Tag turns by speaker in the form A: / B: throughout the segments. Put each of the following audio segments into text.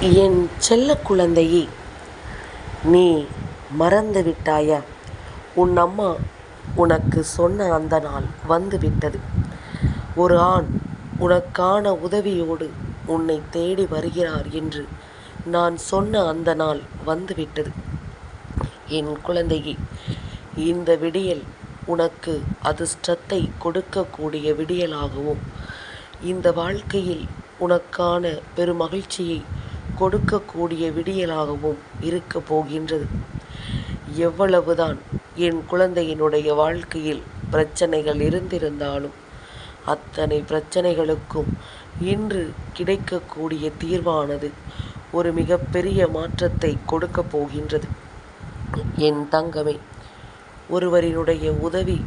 A: என் செல்ல குழந்தையே நீ மறந்து விட்டாயா? உன் அம்மா உனக்கு சொன்ன அந்த நாள் வந்து விட்டது. ஒரு ஆண் உனக்கான உதவியோடு உன்னை தேடி வருகிறார் என்று நான் சொன்ன அந்த நாள் வந்துவிட்டது என் குழந்தையே இந்த விடியல் உனக்கு அதிர்ஷ்டத்தை கொடுக்கக்கூடிய விடியலாகவும் இந்த வாழ்க்கையில் உனக்கான பெருமகிழ்ச்சியை கொடுக்கக்கூடிய விடியலாகவும் இருக்கப் போகின்றது. எவ்வளவுதான் என் குழந்தையினுடைய வாழ்க்கையில் பிரச்சனைகள் இருந்திருந்தாலும் அத்தனை பிரச்சனைகளுக்கும் இன்று கிடைக்கக்கூடிய தீர்வானது ஒரு மிகப்பெரிய மாற்றத்தை கொடுக்க போகின்றது. என் தங்கமே ஒருவரினுடைய உதவி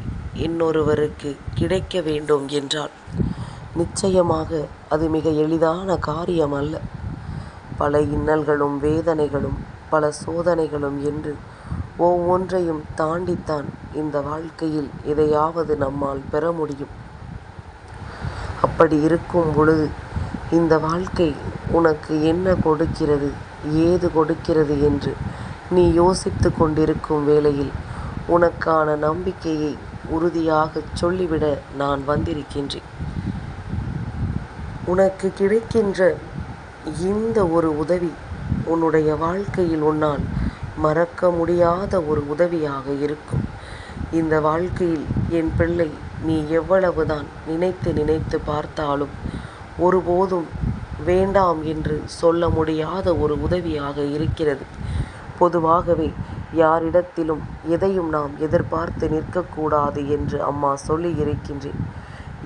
A: இன்னொருவருக்கு கிடைக்க வேண்டும் என்றால் நிச்சயமாக அது மிக எளிதான காரியம் அல்ல பல இன்னல்களும் வேதனைகளும் பல சோதனைகளும் என்று ஒவ்வொன்றையும் தாண்டித்தான் இந்த வாழ்க்கையில் எதையாவது நம்மால் பெற முடியும். அப்படி இருக்கும் பொழுது இந்த வாழ்க்கை உனக்கு என்ன கொடுக்கிறது ஏது கொடுக்கிறது என்று நீ யோசித்து கொண்டிருக்கும் வேளையில் உனக்கான நம்பிக்கையை உறுதியாக சொல்லிவிட நான் வந்திருக்கின்றேன். உனக்கு கிடைக்கின்ற இந்த ஒரு உதவி உன்னுடைய வாழ்க்கையில் உன்னால் மறக்க முடியாத ஒரு உதவியாக இருக்கும். இந்த வாழ்க்கையில் என் பிள்ளை நீ எவ்வளவுதான் நினைத்து நினைத்து பார்த்தாலும் ஒருபோதும் வேண்டாம் என்று சொல்ல முடியாத ஒரு உதவியாக இருக்கிறது. பொதுவாகவே யாரிடத்திலும் எதையும் நாம் எதிர்பார்த்து நிற்கக்கூடாது என்று அம்மா சொல்லி இருக்கின்றேன்.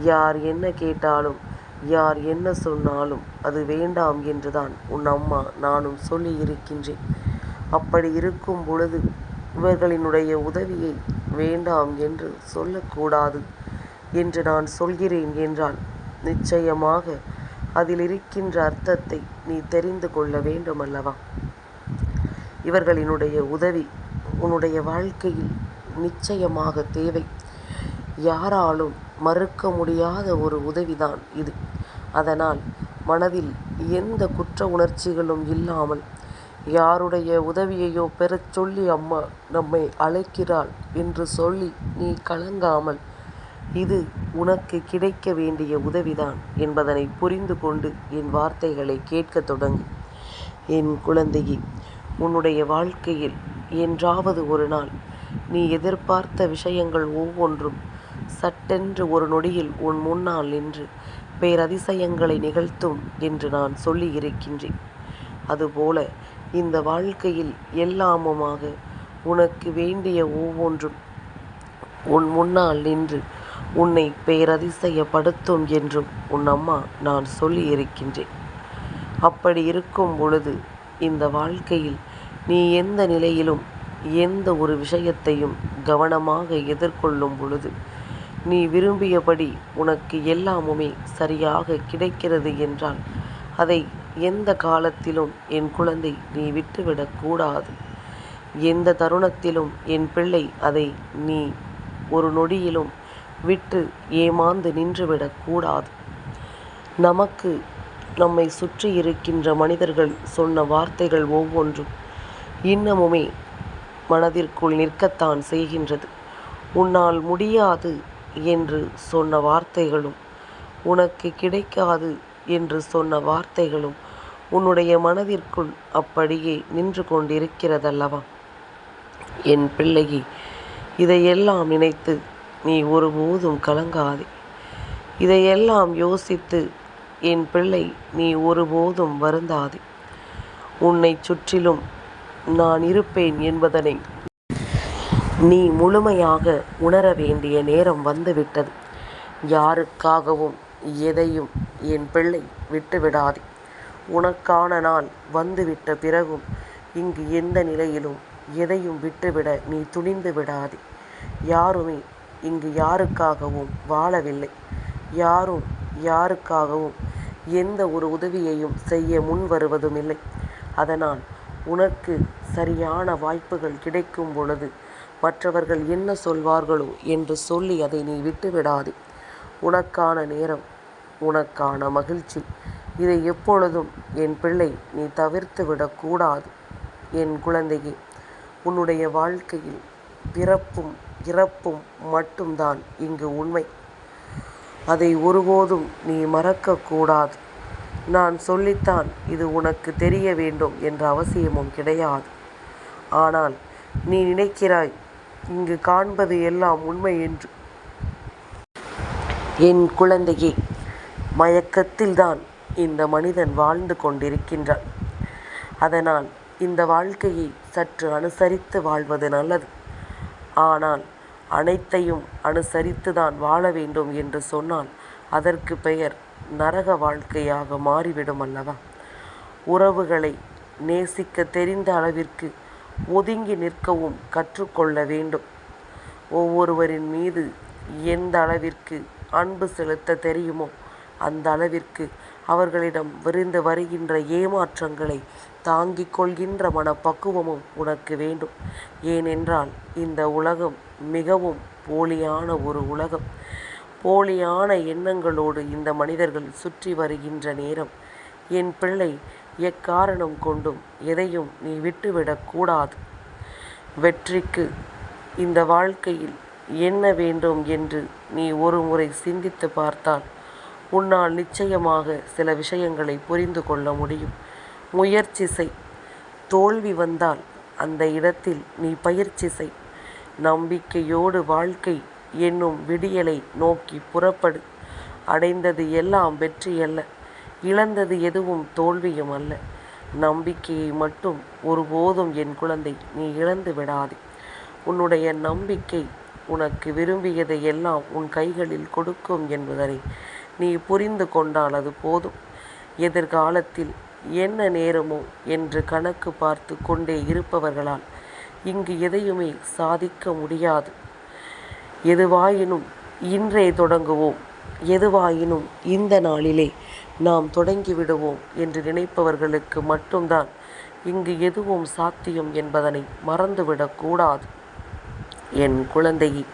A: யார் என்ன கேட்டாலும் யார் என்ன சொன்னாலும் அது வேண்டாம் என்றுதான் உன் அம்மா நானும் சொல்லி இருக்கின்றேன் அப்படி இருக்கும் பொழுது இவர்களினுடைய உதவியை வேண்டாம் என்று சொல்லக்கூடாது என்று நான் சொல்கிறேன் என்றால் நிச்சயமாக அதில் இருக்கின்ற அர்த்தத்தை நீ தெரிந்து கொள்ள வேண்டும் அல்லவா இவர்களினுடைய உதவி உன்னுடைய வாழ்க்கையில் நிச்சயமாக தேவை. யாராலும் மறுக்க முடியாத ஒரு உதவிதான் இது. அதனால் மனதில் எந்த குற்ற உணர்ச்சிகளும் இல்லாமல் யாருடைய உதவியையோ பெறச் சொல்லி அம்மா நம்மை அழைக்கிறாள் என்று சொல்லி நீ கலங்காமல் இது உனக்கு கிடைக்க வேண்டிய உதவிதான் என்பதனை புரிந்து கொண்டு என் வார்த்தைகளை கேட்கத் தொடங்கு. என் குழந்தையே உன்னுடைய வாழ்க்கையில் என்றாவது ஒரு நாள் நீ எதிர்பார்த்த விஷயங்கள் ஒவ்வொன்றும் சட்டென்று ஒரு நொடியில் உன் முன்னால் நின்று பேரதிசயங்களை நிகழ்த்தும் என்று நான் சொல்லி இருக்கின்றேன். அதுபோல இந்த வாழ்க்கையில் எல்லாமுமாக உனக்கு வேண்டிய ஒவ்வொன்றும் உன் முன்னால் நின்று உன்னை பேரதிசயப்படுத்தும் என்றும் உன் அம்மா நான் சொல்லி இருக்கின்றேன். அப்படி இருக்கும் பொழுது இந்த வாழ்க்கையில் நீ எந்த நிலையிலும் எந்த ஒரு விஷயத்தையும் கவனமாக எதிர்கொள்ளும் பொழுது நீ விரும்பியபடி உனக்கு எல்லாமுமே சரியாக கிடைக்கிறது என்றால் அதை எந்த காலத்திலும் என் குழந்தை நீ விட்டுவிடக்கூடாது எந்த தருணத்திலும் என் பிள்ளை அதை நீ ஒரு நொடியிலும் விட்டு ஏமாந்து நின்றுவிடக்கூடாது நமக்கு நம்மை சுற்றி இருக்கின்ற மனிதர்கள் சொன்ன வார்த்தைகள் ஒவ்வொன்றும் இன்னமுமே மனதிற்குள் நிற்கத்தான் செய்கின்றது. உன்னால் முடியாது என்று சொன்ன வார்த்தைகளும் உனக்கு கிடைக்காது என்று சொன்ன வார்த்தைகளும் உன்னுடைய மனதிற்குள் அப்படியே நின்று கொண்டிருக்கிறதல்லவா? என் பிள்ளையே இதையெல்லாம் நினைத்து நீ ஒருபோதும் கலங்காதே. இதையெல்லாம் யோசித்து என் பிள்ளை நீ ஒருபோதும் வருந்தாதே. உன்னை சுற்றிலும் நான் இருப்பேன் என்பதனை நீ முழுமையாக உணர வேண்டிய நேரம் வந்துவிட்டது. யாருக்காகவும் எதையும் என் பிள்ளை விட்டுவிடாதே. உனக்கான நாள் வந்துவிட்ட பிறகும் இங்கு எந்த நிலையிலும் எதையும் விட்டுவிட நீ துணிந்து விடாதே. யாருமே இங்கு யாருக்காகவும் வாழவில்லை. யாரும் யாருக்காகவும் எந்த ஒரு உதவியையும் செய்ய முன் வருவதும் இல்லை அதனால் உனக்கு சரியான வாய்ப்புகள் கிடைக்கும் பொழுது மற்றவர்கள் என்ன சொல்வார்களோ என்று சொல்லி அதை நீ விட்டுவிடாதே. உனக்கான நேரம் உனக்கான மகிழ்ச்சி. இதை எப்பொழுதும் என் பிள்ளை நீ தவிர்த்து விடக்கூடாது என் குழந்தையே உன்னுடைய வாழ்க்கையில் பிறப்பும் இறப்பும் மட்டும்தான் இங்கு உண்மை. அதை ஒருபோதும் நீ மறக்கக்கூடாது நான் சொல்லித்தான் இது உனக்கு தெரிய வேண்டும் என்ற அவசியமும் கிடையாது. ஆனால் நீ நினைக்கிறாய் இங்கு காண்பது எல்லாம் உண்மை என்று. என் குழந்தையே மயக்கத்தில்தான் இந்த மனிதன் வாழ்ந்து கொண்டிருக்கின்றான். அதனால் இந்த வாழ்க்கையை சற்று அனுசரித்து வாழ்வது நல்லது. ஆனால் அனைத்தையும் அனுசரித்து தான் வாழ வேண்டும் என்று சொன்னால் அதற்கு பெயர் நரக வாழ்க்கையாக மாறிவிடும் அல்லவா? உறவுகளை நேசிக்க தெரிந்த அளவிற்கு ஒதுங்கி நிற்கவும் கற்றுக்கொள்ள வேண்டும். ஒவ்வொருவரின் மீது எந்த அளவிற்கு அன்பு செலுத்த தெரியுமோ அந்த அளவிற்கு அவர்களிடம் விரிந்து வருகின்ற ஏமாற்றங்களை தாங்கிக் கொள்கின்ற மனப்பக்குவமும் உனக்கு வேண்டும். ஏனென்றால் இந்த உலகம் மிகவும் போலியான ஒரு உலகம். போலியான எண்ணங்களோடு இந்த மனிதர்கள் சுற்றி வருகின்ற நேரம். என் பிள்ளை எக்காரணம் கொண்டும் எதையும் நீ விட்டுவிடக்கூடாது வெற்றிக்கு இந்த வாழ்க்கையில் என்ன வேண்டும் என்று நீ ஒரு முறை சிந்தித்து பார்த்தால் உன்னால் நிச்சயமாக சில விஷயங்களை புரிந்து கொள்ள முடியும். முயற்சி செய். தோல்வி வந்தால் அந்த இடத்தில் நீ பயிற்சி செய். நம்பிக்கையோடு வாழ்க்கை என்னும் விடியலை நோக்கி புறப்படு. அடைந்தது எல்லாம் வெற்றியல்ல. இழந்தது எதுவும் தோல்வியும் அல்ல. நம்பிக்கையை மட்டும் ஒருபோதும் என் குழந்தை நீ இழந்து விடாதே. உன்னுடைய நம்பிக்கை உனக்கு விரும்பியதை எல்லாம் உன் கைகளில் கொடுக்கும் என்பதனை நீ புரிந்து கொண்டால் அது போதும். எதிர்காலத்தில் என்ன நேரமோ என்று கணக்கு பார்த்து கொண்டே இருப்பவர்களால் இங்கு எதையுமே சாதிக்க முடியாது. எதுவாயினும் இன்றே தொடங்குவோம். எதுவாயினும் இந்த நாளிலே நாம் தொடங்கிவிடுவோம் என்று நினைப்பவர்களுக்கு மட்டும்தான் இங்கு எதுவும் சாத்தியம் என்பதனை மறந்துவிடக்கூடாது என் குழந்தையை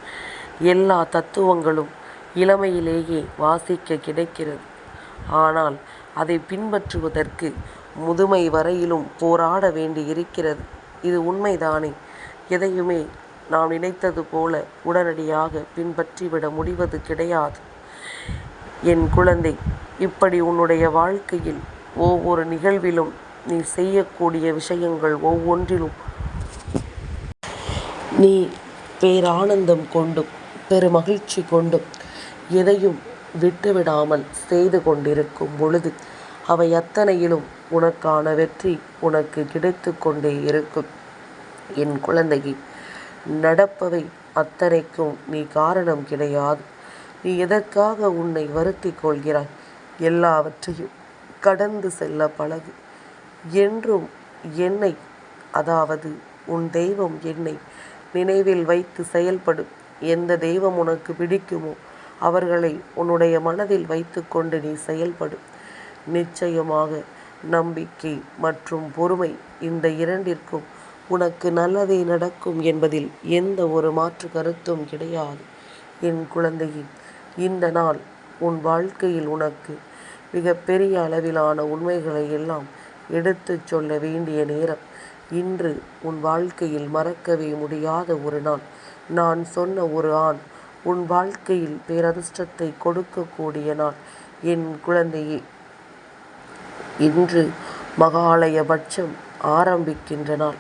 A: எல்லா தத்துவங்களும் இளமையிலேயே வாசிக்க கிடைக்கிறது. ஆனால் அதை பின்பற்றுவதற்கு முதுமை வரையிலும் போராட வேண்டி இருக்கிறது இது உண்மைதானே? எதையுமே நாம் நினைத்தது போல உடனடியாக பின்பற்றிவிட முடிவது கிடையாது. என் குழந்தை இப்படி உன்னுடைய வாழ்க்கையில் ஒவ்வொரு நிகழ்விலும் நீ செய்யக்கூடிய விஷயங்கள் ஒவ்வொன்றிலும் நீ பேரானந்தம் கொண்டும் பெருமகிழ்ச்சி கொண்டும் எதையும் விட்டுவிடாமல் செய்து கொண்டிருக்கும் பொழுது அவை அத்தனையிலும் உனக்கான வெற்றி உனக்கு கிடைத்து கொண்டே இருக்கும். என் குழந்தையை நடப்பவை அத்தனைக்கும் நீ காரணம் கிடையாது. நீ எதற்காக உன்னை வருத்திக் கொள்கிறாய்? எல்லாவற்றையும் கடந்து செல்ல பழகு. என்றும் என்னை அதாவது உன் தெய்வம் என்னை நினைவில் வைத்து செயல்படும் எந்த தெய்வம் உனக்கு பிடிக்குமோ அவர்களை உன்னுடைய மனதில் வைத்துக்கொண்டு நீ செயல்படும் நிச்சயமாக நம்பிக்கை மற்றும் பொறுமை இந்த இரண்டிற்கும் உனக்கு நல்லதே நடக்கும் என்பதில் எந்த ஒரு மாற்று கருத்தும் கிடையாது. என் குழந்தையின் இந்த நாள் உன் வாழ்க்கையில் உனக்கு மிக பெரிய அளவிலான உண்மைகளை எல்லாம் எடுத்துச் சொல்ல வேண்டிய நேரம். இன்று உன் வாழ்க்கையில் மறக்கவே முடியாத ஒரு நாள். நான் சொன்ன ஒரு ஆண் உன் வாழ்க்கையில் பேரதிர்ஷ்டத்தை கொடுக்கக்கூடிய நாள். என் குழந்தையே. இன்று மகாலயபட்சம் ஆரம்பிக்கின்ற நாள்.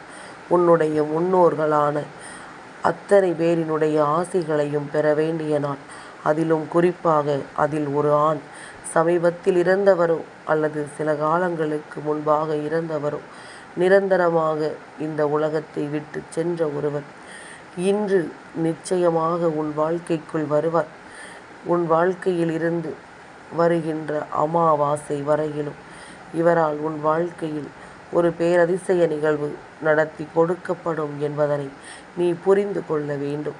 A: உன்னுடைய முன்னோர்களான அத்தனை பேரினுடைய ஆசைகளையும் பெற வேண்டிய நாள். அதிலும் குறிப்பாக அதில் ஒரு ஆண் சமீபத்தில் இறந்தவரோ அல்லது சில காலங்களுக்கு முன்பாக இறந்தவரோ நிரந்தரமாக இந்த உலகத்தை விட்டு சென்ற ஒருவர் இன்று நிச்சயமாக உன் வாழ்க்கைக்குள் வருவார். உன் வாழ்க்கையில் இருந்து வருகின்ற அமாவாசை வரையிலும் இவரால் உன் வாழ்க்கையில் ஒரு பேரதிசய நிகழ்வு நடத்தி கொடுக்கப்படும் என்பதனை நீ புரிந்து கொள்ள வேண்டும்.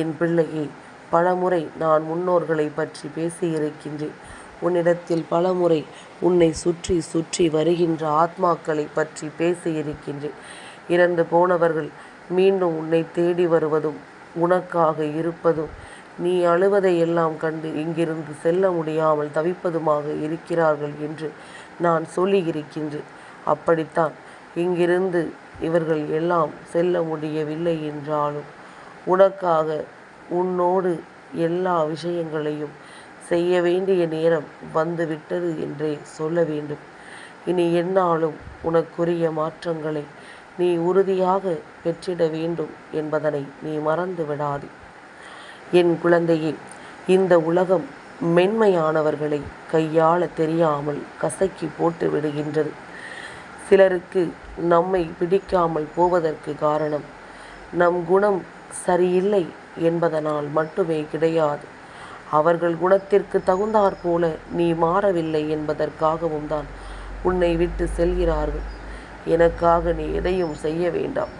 A: என் பிள்ளையே பலமுறை நான் முன்னோர்களை பற்றி பேசியிருக்கின்றேன். உன்னிடத்தில் பலமுறை உன்னை சுற்றி சுற்றி வருகின்ற ஆத்மாக்களை பற்றி பேசியிருக்கின்றேன். இறந்து போனவர்கள் மீண்டும் உன்னை தேடி வருவதும் உனக்காக இருப்பதும் நீ அழுவதை எல்லாம் கண்டு இங்கிருந்து செல்ல முடியாமல் தவிப்பதுமாக இருக்கிறார்கள் என்று நான் சொல்லியிருக்கின்றேன். அப்படித்தான் இங்கிருந்து இவர்கள் எல்லாம் செல்ல முடியவில்லை என்றாலும் உனக்காக உன்னோடு எல்லா விஷயங்களையும் செய்ய வேண்டிய நேரம் வந்துவிட்டது என்றே சொல்ல வேண்டும். இனி என்னாலும் உனக்குரிய மாற்றங்களை நீ உறுதியாக பெற்றிட வேண்டும் என்பதனை நீ மறந்து விடாதே. என் குழந்தையே இந்த உலகம் மென்மையானவர்களை கையாள தெரியாமல் கசக்கி போட்டு விடுகின்றது. சிலருக்கு நம்மை பிடிக்காமல் போவதற்கு காரணம் நம் குணம் சரியில்லை என்பதனால் மட்டுமே கிடையாது. அவர்கள் குணத்திற்கு தகுந்தாற் போல நீ மாறவில்லை என்பதற்காகவும் தான் உன்னை விட்டு செல்கிறார்கள். எனக்காக நீ எதையும் செய்ய வேண்டாம்.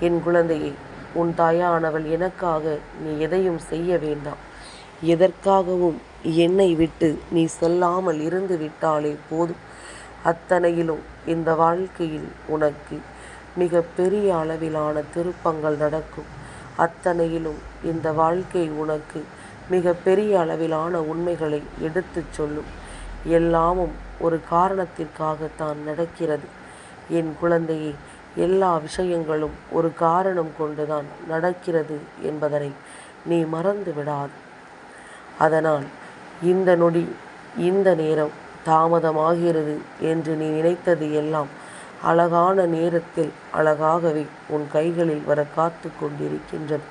A: என் குழந்தையை உன் தாயானவள் எனக்காக நீ எதையும் செய்ய வேண்டாம். எதற்காகவும் என்னை விட்டு நீ செல்லாமல் இருந்து விட்டாலே போதும். அத்தனையிலும் இந்த வாழ்க்கையில் உனக்கு மிக பெரிய அளவிலான திருப்பங்கள் நடக்கும். அத்தனையிலும் இந்த வாழ்க்கை உனக்கு மிக பெரிய அளவிலான உண்மைகளை எடுத்துச் சொல்லும். எல்லாமும் ஒரு காரணத்திற்காகத்தான் நடக்கிறது. என் குழந்தையே எல்லா விஷயங்களும் ஒரு காரணம் கொண்டுதான் நடக்கிறது என்பதனை நீ மறந்து விடாது. அதனால் இந்த நொடி இந்த நேரம் தாமதமாகிறது என்று நீ நினைத்தது எல்லாம் அழகான நேரத்தில் அழகாகவே உன் கைகளில் வர காத்து கொண்டிருக்கின்றது.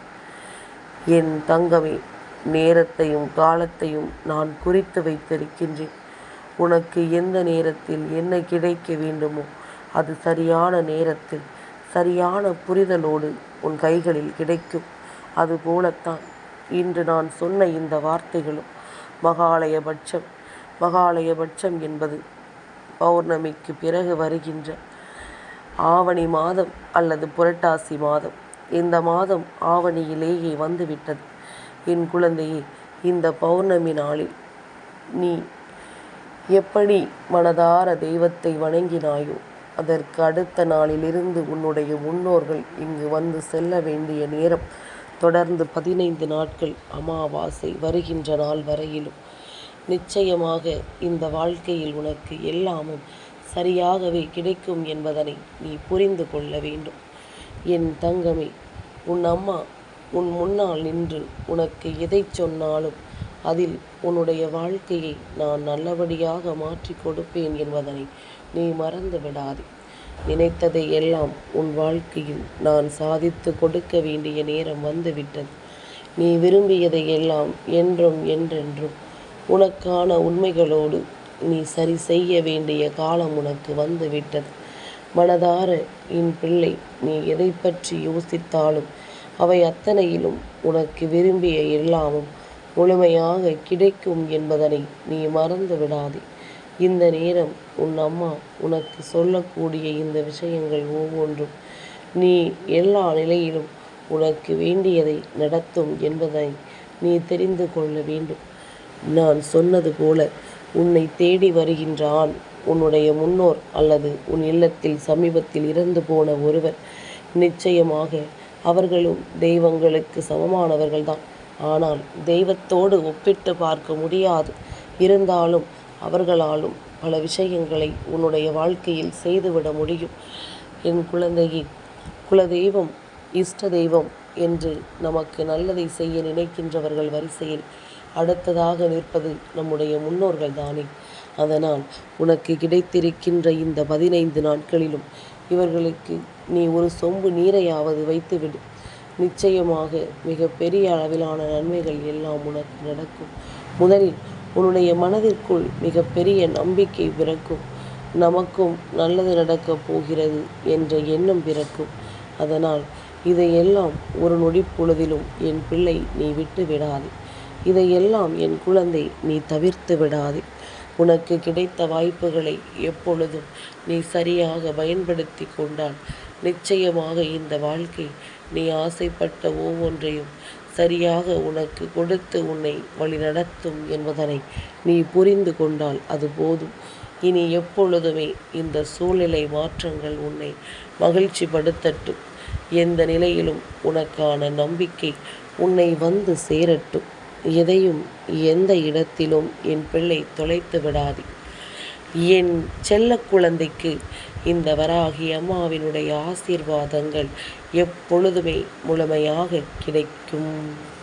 A: என் தங்கமே நேரத்தையும் காலத்தையும் நான் குறித்து வைத்திருக்கின்றேன். உனக்கு எந்த நேரத்தில் என்ன கிடைக்க வேண்டுமோ அது சரியான நேரத்தில் சரியான புரிதலோடு உன் கைகளில் கிடைக்கும். அதுபோலத்தான் இன்று நான் சொன்ன இந்த வார்த்தைகளும். மகாலயபட்சம் மகாலயபட்சம் என்பது பௌர்ணமிக்கு பிறகு வருகின்ற ஆவணி மாதம் அல்லது புரட்டாசி மாதம். இந்த மாதம் ஆவணியிலேயே வந்துவிட்டது. என் குழந்தையே இந்த பௌர்ணமி நாளில் நீ எப்படி மனதார தெய்வத்தை வணங்கினாயோ அதற்கு அடுத்த நாளிலிருந்து உன்னுடைய முன்னோர்கள் இங்கு வந்து செல்ல வேண்டிய நேரம் தொடர்ந்து பதினைந்து நாட்கள் அமாவாசை வருகின்ற நாள் வரையிலும். நிச்சயமாக இந்த வாழ்க்கையில் உனக்கு எல்லாமும் சரியாகவே கிடைக்கும் என்பதனை நீ புரிந்து கொள்ள வேண்டும். என் தங்கமே உன் அம்மா உன் முன்னால் நின்று உனக்கு எதை சொன்னாலும் அதில் உன்னுடைய வாழ்க்கையை நான் நல்லபடியாக மாற்றி கொடுப்பேன் என்பதனை நீ மறந்து விடாதே. நினைத்ததை எல்லாம் உன் வாழ்க்கையில் நான் சாதித்து கொடுக்க வேண்டிய நேரம் வந்துவிட்டது. நீ விரும்பியதை எல்லாம் என்றும் என்றென்றும் உனக்கான உண்மைகளோடு நீ சரி செய்ய வேண்டிய காலம் உனக்கு வந்து விட்டது மனதார என் பிள்ளை நீ எதை பற்றி யோசித்தாலும் அவை அத்தனையிலும் உனக்கு விரும்பிய எல்லாமும் முழுமையாக கிடைக்கும் என்பதனை நீ மறந்து விடாதே. இந்த நேரம் உன் அம்மா உனக்கு சொல்லக்கூடிய இந்த விஷயங்கள் ஒவ்வொன்றும் நீ எல்லா நிலையிலும் உனக்கு வேண்டியதை நடத்தும் என்பதை நீ தெரிந்து கொள்ள வேண்டும். நான் சொன்னது போல உன்னை தேடி வருகின்ற ஆண் உன்னுடைய முன்னோர் அல்லது உன் இல்லத்தில் சமீபத்தில் இறந்து போன ஒருவர் நிச்சயமாக அவர்களும் தெய்வங்களுக்கு சமமானவர்கள்தான் ஆனால் தெய்வத்தோடு ஒப்பிட்டு பார்க்க முடியாது. இருந்தாலும் அவர்களாலும் பல விஷயங்களை உன்னுடைய வாழ்க்கையில் செய்துவிட முடியும். என் குழந்தையே குலதெய்வம் இஷ்ட தெய்வம் என்று நமக்கு நல்லதை செய்ய நினைக்கின்றவர்கள் வரிசையில் அடுத்ததாக நிற்பது நம்முடைய முன்னோர்கள் தானே. அதனால் உனக்கு கிடைத்திருக்கின்ற இந்த பதினைந்து நாட்களிலும் இவர்களுக்கு நீ ஒரு சொம்பு நீரையாவது வைத்துவிடு. நிச்சயமாக மிக பெரிய அளவிலான நன்மைகள் எல்லாம் உனக்கு நடக்கும். முதலில் உன்னுடைய மனதிற்குள் மிக பெரிய நம்பிக்கை பிறக்கும். நமக்கும் நல்லது நடக்கப் போகிறது என்ற எண்ணம் பிறக்கும். அதனால் இதையெல்லாம் ஒரு நொடி பொழுதிலும் என் பிள்ளை நீ விட்டு விடாதே இதையெல்லாம் என் குழந்தை நீ தவிர்த்து விடாதே. உனக்கு கிடைத்த வாய்ப்புகளை எப்பொழுதும் நீ சரியாக பயன்படுத்தி கொண்டால் நிச்சயமாக இந்த வாழ்க்கை நீ ஆசைப்பட்ட ஒவ்வொன்றையும் சரியாக உனக்கு கொடுத்து உன்னை வழிநடத்தும் என்பதனை நீ புரிந்து கொண்டால் அது போதும். இனி எப்பொழுதுமே இந்த சூழ்நிலை மாற்றங்கள் உன்னை மகிழ்ச்சிப்படுத்தட்டும். எந்த நிலையிலும் உனக்கான நம்பிக்கை உன்னை வந்து சேரட்டும். எதையும் எந்த இடத்திலும் என் பிள்ளை தொலைத்து விடாது. என் செல்ல குழந்தைக்கு இந்த வராகி அம்மாவினுடைய ஆசீர்வாதங்கள் எப்பொழுதுமே முழுமையாக கிடைக்கும்.